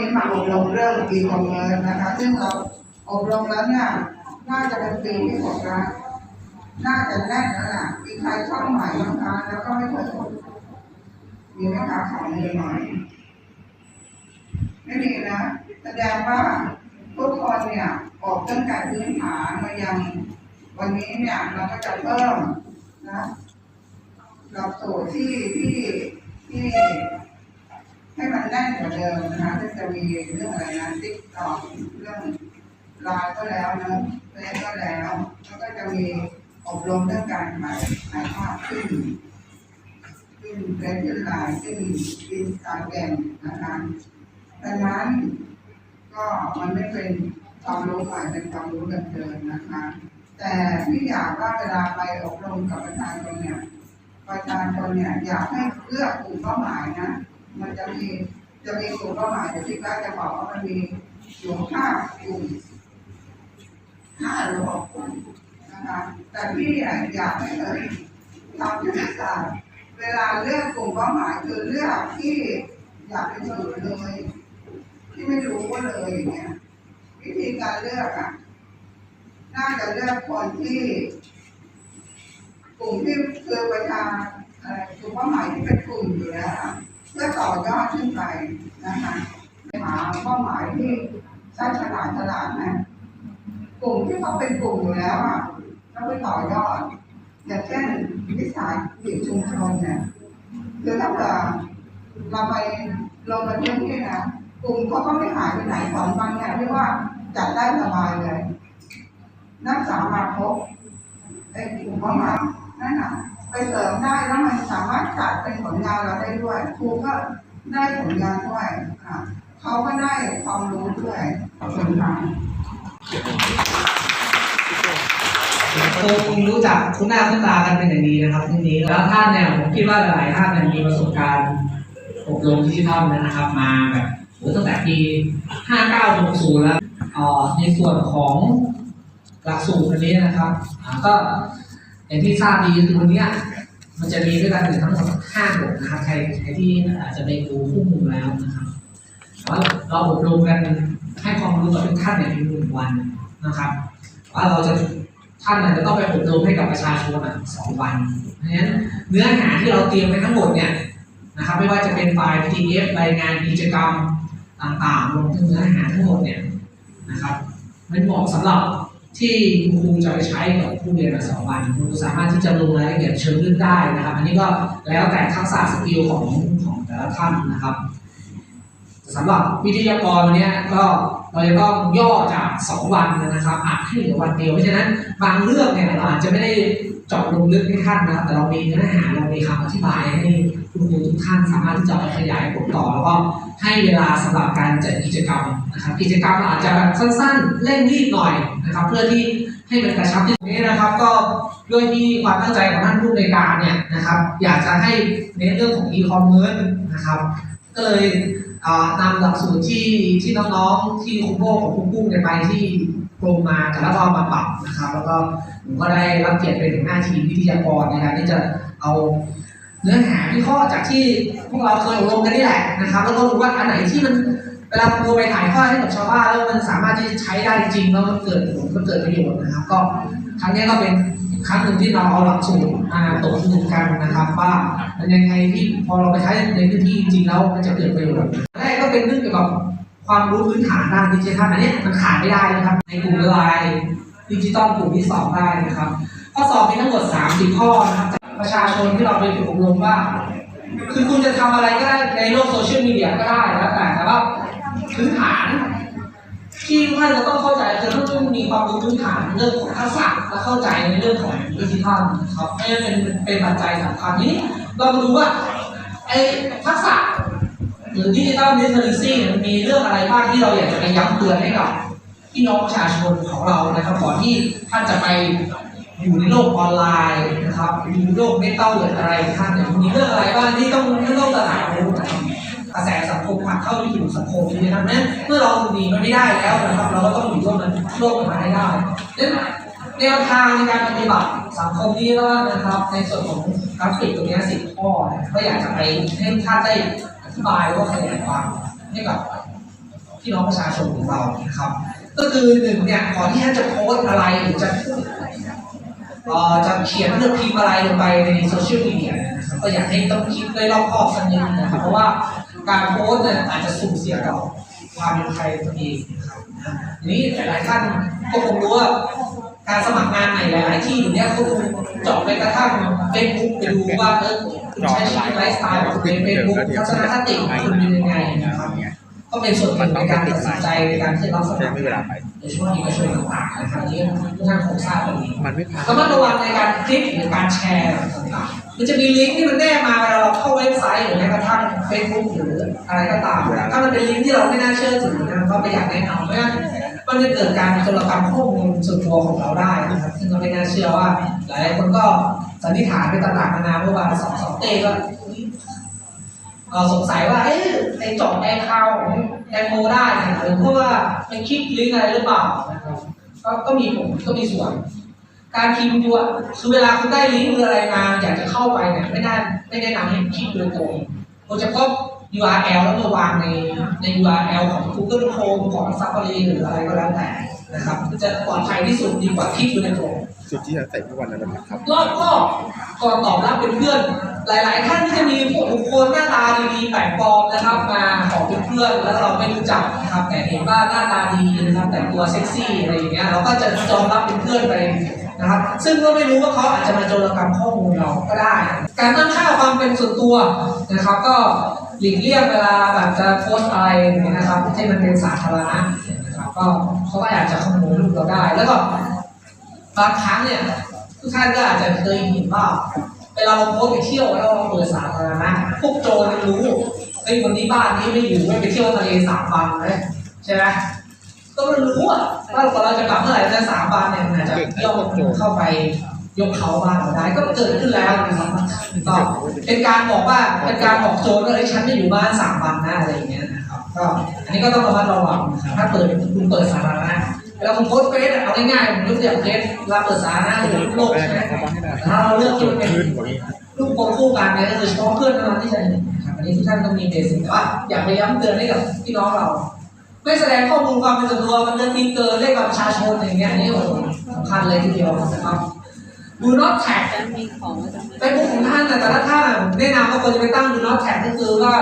นี้มาอบรมเรื่องอีคอมเมิร์ซนะคะ ซึ่งเราอบรมแล้วเนี่ยน่าจะเป็นปีที่หกแล้วน่าจะแน่นแล้วล่ะมีใครช่องใหม่บ้างคะแล้วก็ไม่เคยอบมีไหมคะของมือใหม่ไม่มีนะแสดงว่าทุกคนเนี่ยออกตั้งแต่พื้นฐานมายังวันนี้เนี่ยเราก็จะเพิ่มนะหลักสูตรที่ที่ที่ ให้มันแน่นกว่าเดิมนะคะที่จะมีเรื่องอะไรนะติ๊กต่อเรื่องลน์ก็แล้วนะเฟซก็แล้วแล้วก็จะมีอบรมเรื่องการถ่ายถ่ายภาพขึ้นขึ้นเฟซขึ้นไลน์ขึ้นอินสตาแกรมนะคะดังนั้นก็มันไม่เป็นความรู้ใหม่เป็นความรู้เดิมๆนะคะ แต่ที่อยากว่าเวลาไปอบรมกับประชาชนเนี่ยประชาชนเนี่ยอยากให้เลือกกลุ่มเป้าหมายนะ มันจะมีจะมีกลุ่มเป้าหมายเดี๋ยวที่แรกจะบอกว่ามันมีอยู่ห้ากลุ่มห้าหรือหกกลุ่มนะคะแต่พี่อะอยากให้เลยทำยุทธศาสตร์เวลาเลือกกลุ่มเป้าหมายคือเลือกที่อยากเป็นศูนย์เลยที่ไม่รู้ว่าเลยอย่างเงี้ยวิธีการเลือกอะน่าจะเลือกคนที่กลุ่มที่คือประชาอะไรกลุ่มเป้าหมายที่เป็นกลุ่มอยู่แล้ว เพื่อต่อยอดขึ้นไปนะคะไปหาเป้าหมายที่ใช้างฉลาดฉลาดนะกลุ่มที่เขาเป็นกลุ่มอยู่แล้วอะแล้วไปต่อยอด อย่างเช่นวิสาหกิจชุมชนเนี่ยคือถ้าเกิดเราไปลงกันพื้นที่นะกลุ่มเขาก็ไม่หายไปไหนสองวันเนี่ยเรียกว่าจัดได้สบายเลยนักศึกษามาพบไอ้กลุ่มเป้าหมานั่นน่ะ ไปเสริมได้แล้วมันสามารถจัดเป็นผลงานเราได้ด้วยครูก็ได้ผลงานด้วยค่ะเขาก็ได้ความรู้ด้วยขอบคุณค่ะคงรู้จักคุ้นหน้าคุ้นตากันเป็นอย่างดีนะครับที่นี้แล้วท่านเนี่ยผมคิดว่าหลายๆท่านเนี่ยมีประสบการณ์อบรมดิจิทัลนะครับ มาแบบโหตั้งแต่ปี59 60แล้วเอ่อในส่วนของหลักสูตรอันนี้นะครับอ่าก็ อย่างที่ทราบดีคือวันนี้มันจะมีด้วยกันอยู่ทั้งหมด5บทนะครับ ใครใครที่อาจจะไปดูคู่มือแล้วนะครับแล้วเราอบรมกันให้ความรู้กับทุกท่านเนี่ยในหนึ่งวันนะครับว่าเราจะท่านอาจจะต้องไปอบรมให้กับประชาชนอะสองวันเพราะฉะนั้นเนื้อหาที่เราเตรียมไว้ทั้งหมดเนี่ยนะครับ ไม่ว่าจะเป็นไฟล์ PDF รายงานกิจกรรมต่างๆรวมถึงเนื้อหาทั้งหมดเนี่ยนะครับมันเหมาะสำหรับ ที่ครูจะไปใช้กับผู้เรียนมาสองวันครูสามารถที่จะลงรายละเอียดเชิงลึกได้นะครับ อันนี้ก็แล้วแต่ทักษะสกิลของของแต่ละท่านนะครับสำหรับวิทยากรวันเนี้ยก็เราจะต้องย่อจาก 2 วันนะครับอัดให้เหลือวันเดียวเพราะฉะนั้นบางเรื่องเนี่ยเราอาจจะไม่ได้เจาะลงลึกให้ท่านนะครับแต่เรามีเนื้อหาเรามีคำอธิบายให้ คุณครูทุกท่านสามารถที่จะไปขยายผลต่อ แล้วก็ให้เวลาสำหรับการจัดกิจกรรมนะครับ กิจกรรมอาจจะสั้นๆ เร่งรีบหน่อยนะครับ เพื่อที่ให้มันกระชับที่นี้นะครับ ก็ด้วยที่ความตั้งใจของท่านผู้ในการเนี่ยนะครับ อยากจะให้เน้นเรื่องของ e-commerce นะครับ ก็เลยนำหลักสูตรที่ที่น้องๆที่คุณโบ้ของคุณกุ้งเนี่ยไปที่กรมมาแต่แล้วก็เอมาปรับนะครับ แล้วก็ผมก็ได้รับเกียรติเป็นหัวหน้าทีมวิทยากรในการที่จะเอา เนื้อหาวิเคราะห์จากที่พวกเราเคยอบรมกันนี่แหละนะครับ แล้วก็ดูว่าอันไหนที่มันเวลาครูไปถ่ายทอดให้กับชาวบ้านแล้วมันสามารถที่จะใช้ได้จริงแล้วมันเกิดผลมันเกิดประโยชน์นะครับ ก็ครั้งนี้ก็เป็นครั้งหนึ่งที่เราเอาหลักสูตรมาตกผลึกกันนะครับ ว่ามันยังไงที่พอเราไปใช้ในพื้นที่จริงแล้วมันจะเกิดประโยชน์แรกก็เป็นเรื่องเกี่ยวกับความรู้พื้นฐานด้านดิจิทัลอันนี้มันขาดไม่ได้นะครับ ในกลุ่มไลน์ดิจิตอลกลุ่มที่สองได้นะครับข้อสอบมีทั้งหมด30ข้อนะครับ ประชาชนที่เราไปฝึกอบรมว่า คือคุณจะทำอะไรก็ได้ในโลกโซเชียลมีเดียก็ได้แล้วแต่แต่ว่าพื้นฐาน ที่ท่านจะต้องเข้าใจคือต้องมีความรู้พื้นฐานเรื่องของทักษะและเข้าใจในเรื่องของดิจิทัลครับไม่เป็นเป็นปัจจัยสำคัญนี้เรามาดูว่าไอ้ทักษะหรือดิจิตอลลิเทอเรซีมันมีเรื่องอะไรบ้างที่เราอยากจะไปย้ำเตือนให้กับพี่น้องประชาชนของเรานะครับก่อนที่ท่านจะไป อยู่ในโลกออนไลน์นะครับอยู่ในโลกเมตาเวิร์ดอะไรท่านเนี่ยมีเรื่องอะไรบ้างที่ต้องที่ต้องตระหนักรู้นะครับกระแสสังคมผลักเข้าไปสู่สังคมนี้นะครับนั้นเมื่อเราหนีมันไม่ได้แล้วนะครับ เราก็ต้องอยู่ร่วมมันร่วมกับมันให้ได้ดังนั้นแนวทางในการปฏิบัติสังคมนี้แล้วนะครับ ในส่วนของกราฟิกตรงนี้สิบข้อเนี่ยก็อยากจะไปให้ท่านได้อธิบายวก็ขยายความให้กับพี่น้องประชาชนของเรานะครับ ก็คือหนึ่งเนี่ยก่อนที่ท่านจะโพสอะไรหรือจะพูดเอ่อ จะเขียนเรื่องพิมพ์อะไรลงไปในโซเชียลมีเดียนะครับก็อยากให้ต้องคิดด้วยรอบคอบสักนิดนะครับเพราะว่าการโพสต์เนี่ยอาจจะสุ่มเสี่ยงต่อความเป็นใครตัวเองนะครับทีนี้หลายๆท่านก็คงรู้ว่าการสมัครงานในหลายๆที่อยู่เนี่ยเขาคงเจาะไปกระทั่งเฟซบุ๊กไปดูว่าเออคุณใช้ชีวิตไลฟ์สไตล์ของคุณในเฟซบุ๊กทัศนคติคุณเป็นยังไงนะครับ ก็เป็นส่วนหนึ่งในการตัดสินใจในการที่เราสมัใช้ครไม่เวลาไปในช่วงเอกชนต่างๆนะครับที่ทุกท่านคงทราบกันดีมันไม่พักระมัดระวังในการคลิกหรือการแชร์ต่างๆมันจะมีลิงก์ที่มันแนบมาเวลาเราเข้าเว็บไซต์หรือแม้กระทั่งเฟซบุ๊กหรืออะไรก็ตามถ้ามันเป็นลิงก์ที่เราไม่น่าเชื่อถือนะก็ไม่อยากแนะนำเพราะว่ามันจะเกิดการโจรกรรมข้อมูลส่วนตัวของเราได้นะครับซึ่งก็ไม่น่าเชื่อว่า หลายๆคนก็สันนิษฐานไปต่างๆนานาเมื่อวานสองสองเต้ก็เอ่อ สงสัยว่า เอ๊ะไอจอบไอ้ข่าวของแตงโมได้หรือเพราะว่าเป็นคลิปลิงก์อะไรหรือเปล่านะครับก็ก็มีผลก็มีส่วน การพิมพ์ตัวคือเวลาคุณได้ลิงก์หรืออะไรมาอยากจะเข้าไปเนี่ยไม่ได้ไม่ได้นำให้คลิกโดยตรงคุณจะก็ URL แล้วมาวางในใน URL ของ Google Chrome ของ Safari หรืออะไรก็แล้วแต่นะครับจะปลอดภัยที่สุดดีกว่าคลิกโดยตรง สุดที่ฉันใส่ทุกวันนั้นนะครับรอบก็ก่อนตอบรับเป็นเพื่อน หลาย ๆ ท่านที่จะมีพวกบุคคลหน้าตาดีๆแปลกปลอมนะครับ มาขอเป็นเพื่อนแล้วเราไม่รู้จักนะครับ แต่เห็นว่าหน้าตาดีนะครับแต่งตัวเซ็กซี่อะไรอย่างเงี้ยเราก็จะจองรับเป็นเพื่อนไปนะครับ ซึ่งก็ไม่รู้ว่าเขาอาจจะมาโจรกรรมข้อมูลเราก็ได้ การตั้งค่าความเป็นส่วนตัวนะครับ ก็หลีกเลี่ยงเวลาแบบจะโพสต์อะไรนะครับที่มันเป็นสาธารณะนะครับก็เขาก็อาจจะขโมยรูปเราได้ แล้วก็ บางครั้งเนี่ยทุกท่านก็อาจจะเคยเห็นว่าเวลาเราโพสไปเที่ยวแล้วเราเปิดสาธารณะพวกโจรมันรู้ไอ้ยวันนี้บ้านนี้ไม่อยู่ไม่ไปเที่ยวทะเลสามวันเลยใช่ไหมก็มันรู้อะว่าเราจะกลับเมื่อไหร่จะสามวันเนี่ยอาจจะย่องเข้าไปยกเขาบ้านเราได้ก็เกิดขึ้นแล้วนะครับก็เป็นการบอกว่าเป็นการบอกโจรว่าเอ้ฉันจะอยู่บ้านสามวันนะอะไรอย่างเงี้ยนะครับก็อันนี้ก็ต้องระมัดระวังนะครับถ้าเปิดคุณเปิดสาธารณะ เวลาผมโพสเฟซอะเอาง่ายๆผมยกตัวอย่างเฟซเวลาเปิดสาธารณะหรือโลกใช่ไหมถ้าเราเลือกจุดเป็นขึ้นกว่านี้รูปโปคู่กันเนี่ยก็คือเฉพาะเพื่อนเท่านั้นที่จะเห็นอันนี้ทุกท่านต้องมีเบสิกแต่ว่าอยากไปย้ำเตือนให้กับพี่น้องเรา ไม่แสดงข้อมูลความเป็นส่วนตัวมันเรื่องตีเกินเลขบัตรประชาชนอย่างเงี้ยนี่โอ้โหสำคัญเลยทีเดียวนะครับดู not tag จะมีของก็จะไม่เฟซบุ๊กของท่านน่แต่ละท่านผมแนะนำว่าควรจะไปตั้งดู not tag ก็คือว่า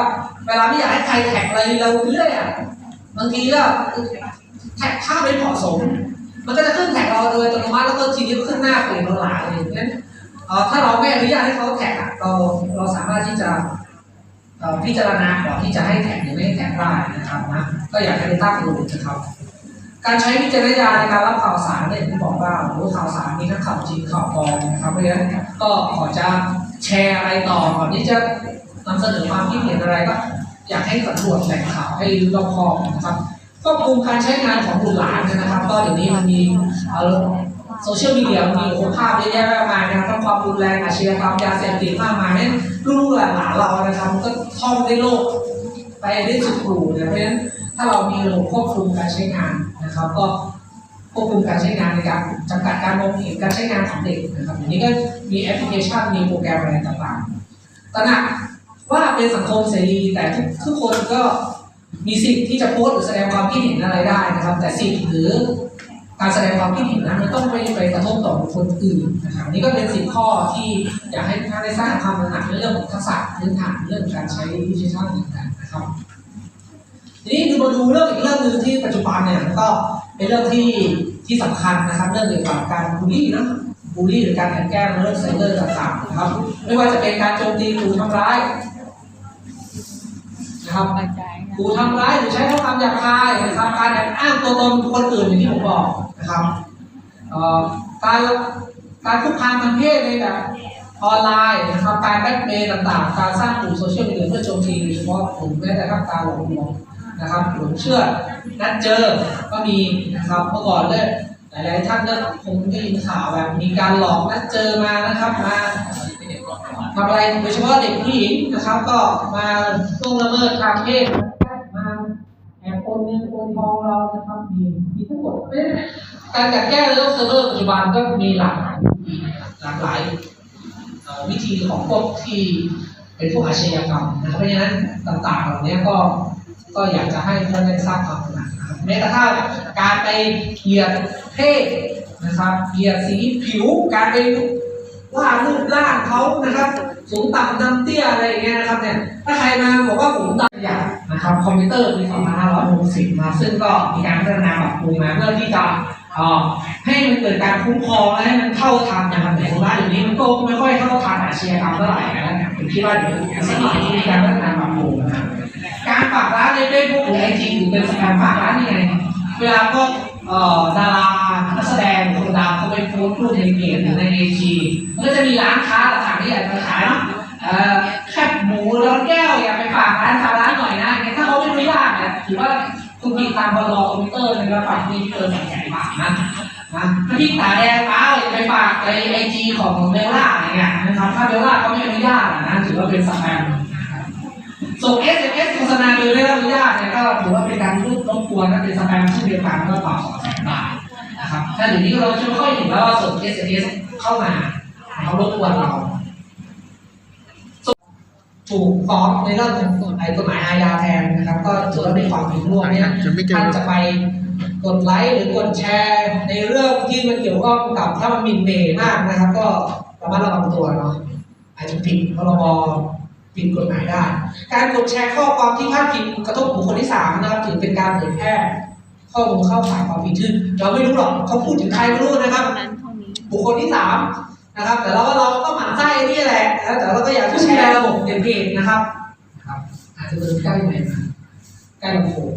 เวลาไม่อยากให้ใครแท็กอะไรเราเรื่อยอะบางทีก็ แท็กภาพไม่เหมาะสม มันก็จะขึ้นแท็กเราโดยอัตโนมัติแล้วก็ทีนี้ก็ขึ้นหน้าเปลี่ยนเราหลายอะไรอย่างเงี้ยเอ่อถ้าเราไม่อนุญาตให้เขาแท็กเราเราสามารถที่จะพิจารณาก่อนที่จะให้แท็กหรือไม่แท็กได้นะครับนะก็อยากให้ไปตั้งดูนะครับการใช้วิจารณญาณในการรับข่าวสารเนี่ยที่บอกว่าโอ้ข่าวสารมีทั้งข่าวจริงข่าวปลอมนะครับเพราะฉะนั้นก็ขอจะแชร์อะไรต่อก่อนที่จะนำเสนอความคิดเห็นอะไรก็อยากให้สำรวจแหล่งข่าวให้รอบคอบนะครับ ควบคุมการใช้งานของบุตรหลานนะครับ ก็เดี๋ยวนี้มันมีโซเชียลมีเดียมีโอภาพเยอะแยะมากมายนะครับทั้งความรุนแรงอาชญากรรมยาเสพติดมากมายนี่ยลูกหลานเรานะครับก็ท่องได้โลกไปได้สุดปรูเนี่ยเพราะฉะนั้นถ้าเรามีระบบควบคุมการใช้งานนะครับ ก็ควบคุมการใช้งานในการจำกัดการมองเห็นการใช้งานของเด็กนะครับอย่างนี้ก็มีแอปพลิเคชันมีโปรแกรมอะไรต่างๆตระหนักว่าเป็นสังคมเสรีแต่ทุกทุกคนก็ มีสิทธิ์ที่จะโพสต์หรือแสดงความคิดเห็นอะไรได้นะครับ แต่สิทธิ์หรือการแสดงความคิดเห็นนั้นมันต้องไม่ไปกระทบต่อบุคคลอื่นนะครับนี่ก็เป็นสิบข้อที่อยากให้ท่านได้สร้างความตระหนักในเรื่องของทักษะพื้นฐานเรื่องการใช้ดิจิทัลต่างๆนะครับทีนี้ดูมาดูเรื่องอีกเรื่องหนึ่งที่ปัจจุบันเนี่ยก็เป็นเรื่องที่ที่สำคัญนะครับเรื่องเกี่ยวกับการบูลลี่นะบูลลี่หรือการกลั่นแกล้งเรื่องไซเบอร์ต่างๆนะครับไม่ว่าจะเป็นการโจมตีหรือทำร้ายนะครับ กูทำร้ายหรือใช้ข้อความหยาบคายนะครับการแอบอ้างตัวตนบุคคลอื่นอย่างที่ผมบอกนะครับการการคุกคามทางเพศในแบบออนไลน์นะครับการแบ็กเมย์ต่างๆ การสร้างกลุ่มโซเชียลมีเดียเพื่อโจมตีโดยเฉพาะกลุ่มแม้แต่ครับการหลอกลวงนะครับหลงเชื่อนัดเจอก็มีนะครับเมื่อก่อนเลยหลายๆท่านก็คงได้ยินข่าวแบบมีการหลอกนัดเจอมานะครับมาทำอะไรโดยเฉพาะเด็กผู้หญิงนะครับ ก็มาล่วงละเมิดทางเพศ นเงินโอนทองเรานะครับมีมีทั้งหมดเป็นการจัดแก้เรื่องเซิร์ฟเวอร์ปัจจุบันก็มีหลากหลายหลากหลายวิธีของพวกที่เป็นพวกอาชญากรรมนะครับเพราะฉะนั้นต่างๆเหล่านี้ก็ก็อยากจะให้ท่านได้ทราบความหนักนะครับแม้กระทั่งการไปเหยียดเพศนะครับเหยียดสีผิวการไป ว่ารูปร่างเขานะครับสูงต่ำดำเตี้ยอะไรอย่างเงี้ยนะครับเนี่ยถ้าใครมาบอกว่าผมดำอย่างนะครับคอมพิวเตอร์ปี2560มาซึ่งก็มีการพัฒนาปรับปรุงมาเพื่อที่จะอ่อให้มันเกิดการคุ้มครองและให้มันเข้าทันนะครับแต่ว่าเดี๋ยวนี้มันก็ไม่ค่อยเข้าทันอาชญากรรมเท่าไหร่นะผมคิดว่าเดี๋ยวสิ่งที่มีการพัฒนาปรับปรุงนะครับการฝากร้านในเฟซบุ๊กหรือไอจีหรือเป็นการฝากร้านยังไงเวลากเอ่อ ดารานักแสดงคนดังเขาไปโพสต์รูปในเพจหรือในไอจีมันก็จะมีร้านค้าต่างๆที่อยากจะขายเนาะเออแคบหมูร้อนแก้วอยากไปฝากร้านทาร้านหน่อยนะเงี้ยถ้าเขาไม่อนุญาตเนี่ยถือว่าคุณผิดตามพรบคอมพิวเตอร์นะครับปรับที่เกินสองแสนบาทนะนะพี่ตาแดงเปล่าอยาไปฝากในไอจีของเบลล่าอะไรเงี้ยนะครับถ้าเบลล่าเขาไม่อนุญาตนะถือว่าเป็นสแปม นะครับส่ง SMS โฆษณาโดยไม่ได้รับอนุญาตเนี่ยก็ถือว่าเป็นการรบรบกวนและเป็นสแปมเช่นเดียวกันก็ปรับสองแสนบาทนะครับถ้าเดี๋ยวนี้เราจะไม่ค่อยเห็นแล้วว่าส่ง SMS เข้ามาเขารบกวนเราถูกฟ้องในเรื่องของไอ้กฎหมายอาญาแทนนะครับ ก็ถือว่าเป็นความผิดร่วมเนี่ยท่านจะไปกดไลค์หรือกดแชร์ในเรื่องที่มันเกี่ยวข้องกับถ้ามันมินเหมมากนะครับ ก็ระมัดระวังตัวเนาะอาจจะผิดพรบ ผิดกฎหมายได้ การกดแชร์ข้อความที่พาดพิงกระทบบุคคลที่สามนะครับถือเป็นการเผยแพร่ข้อมูลเข้าข่ายความผิดซึ่งเราไม่รู้หรอกเขาพูดถึงใครไม่รู้นะครับ บุคคลที่สามนะครับ แต่เราเราก็หมั่นไส้นี่แหละนะแต่เราก็อยากจะแชร์ระบบเด็นเพจนะครับคือาจจะเป็นใกล้ไหนมาใกล้ลำโพง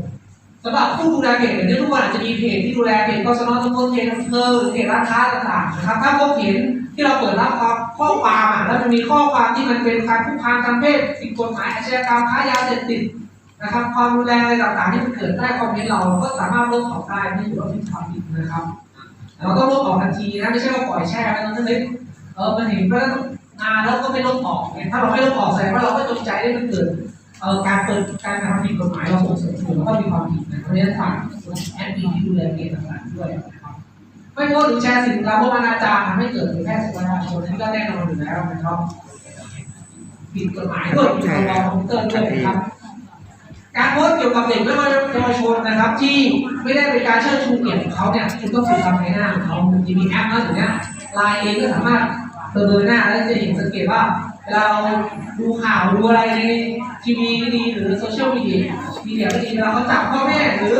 สำหรับผู้ดูแลเพจเนี่ยทุกวันอาจจะมีเพจที่ดูแลเพจกศนตำบลเพจอำเภอรือเพจร้านค้าต่างๆนะครับถ้าพบเห็นที่เราเปิดรับข้อความอะแล้วมันมีข้อความที่มันเป็นการคุกคามทางเพศผิดกฎหมายอาชญากรรมค้ายาเสพติดนะครับ ความรุนแรงอะไรต่างๆที่มันเกิดได้คอมเมนต์เราก็สามารถลบออกได้ไม่ถือว่าเป็นความผิดนะครับเราก็ลบออกทันทีนะไม่ใช่ว่าปล่อยแช่ไว้ตรงนั้นเลยเออมันเห็นว่านานแล้วก็ไม่ลบออกเนี่ยถ้าเราไม่ลบออกแสดงว่าเราก็จงใจให้มันเกิด การเปิดการทำผิดกฎหมายเราส่งเสริมอยู่แล้วก็มีความผิดนะเพราะฉะนั้นฝากแอดมินที่ดูแลเกมต่างๆด้วยนะครับไม่โพสต์หรือแชร์สิ่งลามกอนาจารทำให้เกิดเผยแพร่สู่ประชาชนนี่ก็แน่นอนอยู่แล้วนะครับผิดกฎหมายด้วยผิดพรบคอมพิวเตอร์ด้วยนะครับการโพสต์เกี่ยวกับเด็กและเยาวชนนะครับ ที่ไม่ได้เป็นการเชิดชูเกียรติของเขาเนี่ยคุณต้องฝึกทำในหน้าของเขาจะมีแอปนะถึงเนี้ยไลน์เองก็สามารถเบลอหน้าแล้วจะเห็นสังเกตว่า เวลาเราดูข่าวดูอะไรในทีวีก็ดีหรือโซเชียลมีเดียมีเดียก็ดีเวลาเขาจับพ่อแม่หรือ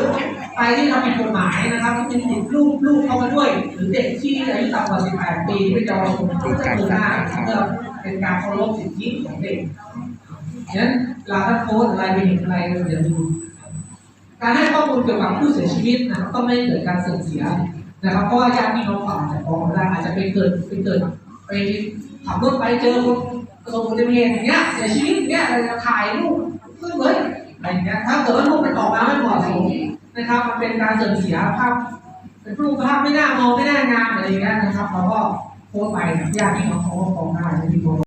ใครที่ทำผิดกฎหมายนะครับที่เป็นติดลูกลูกเข้ามาด้วย หรือเด็กที่อายุต่ำกว่า 18 ปีที่เป็นเยาวชนก็จะเบลอหน้าเพื่อเป็นการเคารพสิทธิของเด็กฉะนั้นเวลาท่านโพสต์อะไรไปเห็นอะไรเราอย่าดูการให้ข้อมูลเกี่ยวกับผู้เสียชีวิตนะครับต้องไม่เกิดการเสื่อมเสียนะครับเพราะว่าญาติพี่น้องเขาอาจจะฟ้องได้อาจจะไปเกิดไปเกิดไปขับรถไปเจอคน ประสบอุบัติเหตุอย่างเงี้ยเสียชีวิตอย่างเงี้ยเราจะถ่ายรูปขึ้นเลยอะไรเงี้ยถ้าเกิดว่ารูปมันออกมาไม่เหมาะสมนะครับ มันเป็นการเสื่อมเสียภาพเป็นรูปภาพไม่น่ามองไม่น่างามอะไรเงี้ยนะครับเราก็โพสต์ไปญาติพี่น้องเขาก็ฟ้องได้ไม่มีตัว